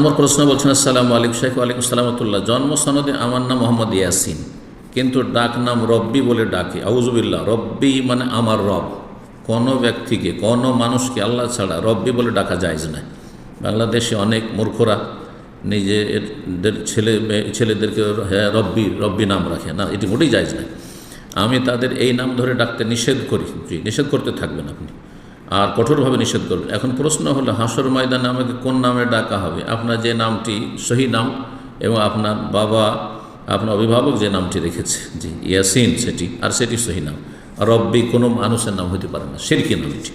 নম্বর প্রশ্ন বলছেন, আসসালামু আলাইকুম শেখ, ওয়ালাইকুম সালামতুল্লাহ জন্ম সনদে আমার নাম মোহাম্মদ ইয়াসিন, কিন্তু ডাক নাম রব্বি বলে ডাকে। আউজুবিল্লাহ রব্বি মানে আমার রব। কোনো ব্যক্তিকে, কোনো মানুষকে আল্লাহ ছাড়া রব্বি বলে ডাকা যায়জ না বাংলাদেশে অনেক মূর্খরা নিজেদের ছেলে ছেলেদেরকে হ্যাঁ রব্বি রব্বি নাম রাখে। না, এটি মোটেই যায়জ না আমি তাদের এই নাম ধরে ডাকতে নিষেধ করি। নিষেধ করতে থাকবেন আপনি। আর কঠোরভাবে নিষেধ করবেন এখন প্রশ্ন হলো, হাসর ময়দানে আমাকে কোন নামে ডাকা হবে? আপনার যে নামটি, সহি নাম, এবং আপনার বাবা, আপনার অভিভাবক যে নামটি রেখেছে, জি, ইয়াসিন সেটি, আর সেটি সহি নাম। রব্বি কোনো মানুষের নাম হতে পারে না, সেরকি নাম এটি।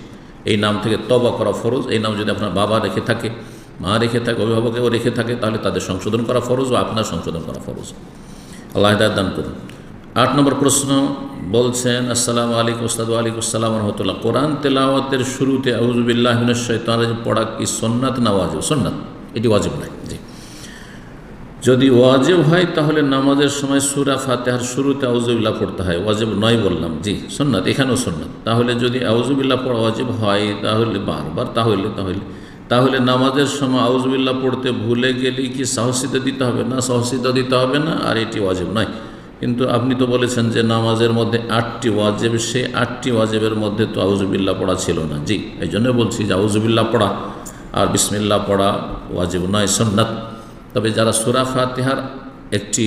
এই নাম থেকে তবা করা ফরজ। এই নাম যদি আপনার বাবা রেখে থাকে, মা রেখে থাকে, অভিভাবকেও রেখে থাকে, তাহলে তাদের সংশোধন করা ফরজ, ও আপনার সংশোধন করা ফরজ। আল্লাহ দান করুন। আট নম্বর প্রশ্ন বলছেন, আসসালামু আলাইকুম ওস্তাদ আলাইকুম আসসালাম রহমতুল্লাহ। কোরআন তেলাওয়াতের শুরুতে আউজুবিল্লাহ শৈতান পড়া কি সন্ন্যাত না ওয়াজিব? সন্ন্যাত এটি ওয়াজিব নয়, জি। যদি ওয়াজিব হয়, তাহলে নামাজের সময় সুরা ফাতেহার শুরুতে আউজুবিল্লাহ পড়তে হয়। ওয়াজিব নয় বললাম, জি সন্ন্যাত এখানেও সন্ন্যাত তাহলে যদি আউজুবিল্লাহ পড়া ওয়াজিব হয়, তাহলে বারবার, তাহলে তাহলে তাহলে নামাজের সময় আউজুবিল্লাহ পড়তে ভুলে গেলে কি সাহসিতা দিতে হবে না? সাহসিতা দিতে হবে না? আর এটি ওয়াজিব নয়। কিন্তু আপনি তো বলেছেন যে নামাজের মধ্যে আটটি ওয়াজেব সেই আটটি ওয়াজেবের মধ্যে তো আউজুবিল্লাহ পড়া ছিল না। জি, এই জন্য বলছি যে আউজুবিল্লাহ পড়া আর বিসমিল্লাহ পড়া ওয়াজিব নয় সন্ন্যাত তবে যারা সুরা ফাতিহার একটি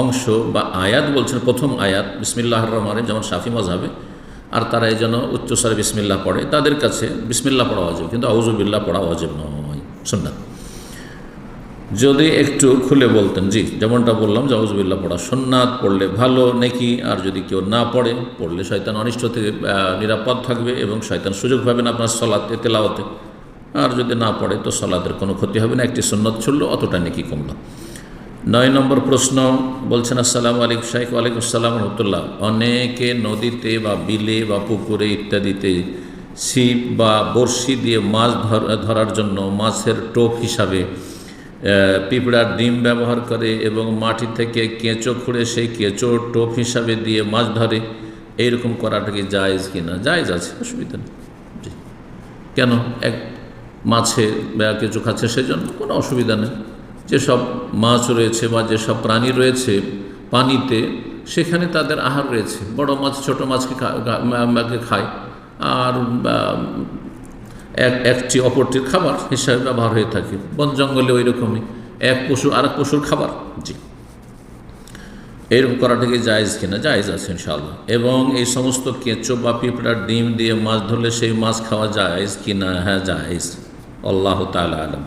অংশ বা আয়াত বলছেন, প্রথম আয়াত বিসমিল্লাহ রহমানে যেমন শাফি মজাবে আর তারা এই জন্য উচ্চস্বরে বিসমিল্লাহ পড়ে, তাদের কাছে বিসমিল্লাহ পড়া অজেব কিন্তু আউজুবিল্লাহ পড়া অজেব নয়, সুন্নাত। যদি একটু খুলে বলতেন, জি, যেমনটা বললাম যে আউজুবিল্লাহ পড়া সোননাথ পড়লে ভালো, নাকি, আর যদি কেউ না পড়ে, পড়লে শয়তান অনিষ্ট থেকে নিরাপদ থাকবে এবং শয়তান সুযোগ পাবে না আপনার সলাতে তেলাওয়াতে। আর যদি না পড়ে, তো সলাদের কোনো ক্ষতি হবে না, একটি সুন্নত ছুড়ল, অতটা নাকি কমলো নয় নম্বর প্রশ্ন, বলছেন, আসসালাম আলিক শাইখ, ওয়ালাইকুম আসসালাম রহমতুল্লাহ। অনেকে নদীতে বা বিলে বা পুকুরে ইত্যাদিতে ছিপ বা বড়শি দিয়ে মাছ ধর- ধরার জন্য মাছের টোপ হিসাবে পিঁপড়ার ডিম ব্যবহার করে এবং মাটি থেকে কেঁচো খুঁড়ে সেই কেঁচো টোপ হিসাবে দিয়ে মাছ ধরে, এইরকম করাটা কি জায়েজ কি না জায়েজ আছে, অসুবিধা নেই। কেন? এক মাছে বা কিছু খাচ্ছে সেজন্য কোনো অসুবিধা নেই। যেসব মাছ রয়েছে বা যেসব প্রাণী রয়েছে পানিতে, সেখানে তাদের আহার রয়েছে। বড় মাছ, ছোট মাছকে খায়। আর এক, একটি অপরটির খাবার হিসাবে ব্যবহার হয়ে থাকে। বন জঙ্গলে ওই রকমই এক পশু আর এক পশুর খাবার। জি। এরকম করাটা কি জায়েজ কিনা? জায়েজ আছে ইনশাআল্লাহ। এবং এই সমস্ত কেঁচো বা পিঁপড়ার ডিম দিয়ে মাছ ধরলে সেই মাছ খাওয়া জায়েজ কিনা? হ্যাঁ জায়েজ। আল্লাহ তালা আলম।